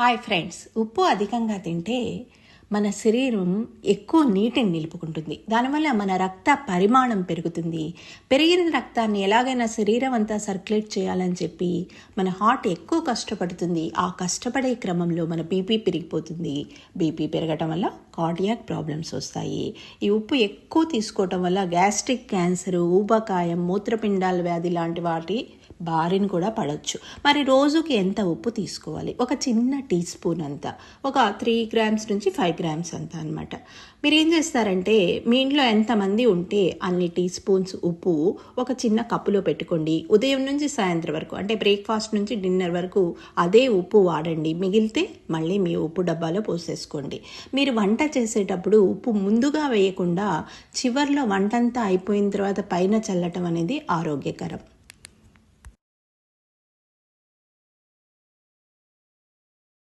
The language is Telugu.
హాయ్ ఫ్రెండ్స్ ఉప్పు అధికంగా తింటే మన శరీరం ఎక్కువ నీటిని నిలుపుకుంటుంది. దానివల్ల మన రక్త పరిమాణం పెరుగుతుంది. పెరిగిన రక్తాన్ని ఎలాగైనా శరీరం అంతా సర్క్యులేట్ చేయాలని చెప్పి మన హార్ట్ ఎక్కువ కష్టపడుతుంది. ఆ కష్టపడే క్రమంలో మన బీపీ పెరిగిపోతుంది. బీపీ పెరగటం వల్ల కార్డియాక్ ప్రాబ్లమ్స్ వస్తాయి. ఈ ఉప్పు ఎక్కువ తీసుకోవటం వల్ల గ్యాస్ట్రిక్ క్యాన్సర్ ఊబకాయం మూత్రపిండాల వ్యాధి లాంటి వాటి బారిని కూడా పడవచ్చు మరి రోజుకి ఎంత ఉప్పు తీసుకోవాలి? ఒక చిన్న టీ స్పూన్ అంత. ఒక త్రీ గ్రామ్స్ నుంచి ఫైవ్ గ్రామ్స్ అంత అనమాట మీరు ఏం చేస్తారంటే మీ ఇంట్లో ఎంతమంది ఉంటే అన్ని టీ స్పూన్స్ ఉప్పు ఒక చిన్న కప్పులో పెట్టుకోండి. ఉదయం నుంచి సాయంత్రం వరకు అంటే బ్రేక్ఫాస్ట్ నుంచి డిన్నర్ వరకు అదే ఉప్పు వాడండి. మిగిలితే మళ్ళీ మీ ఉప్పు డబ్బాలో పోసేసుకోండి. మీరు వంట చేసేటప్పుడు ఉప్పు ముందుగా వేయకుండా చివర్లో వంటంతా అయిపోయిన తర్వాత పైన చల్లటం అనేది ఆరోగ్యకరం.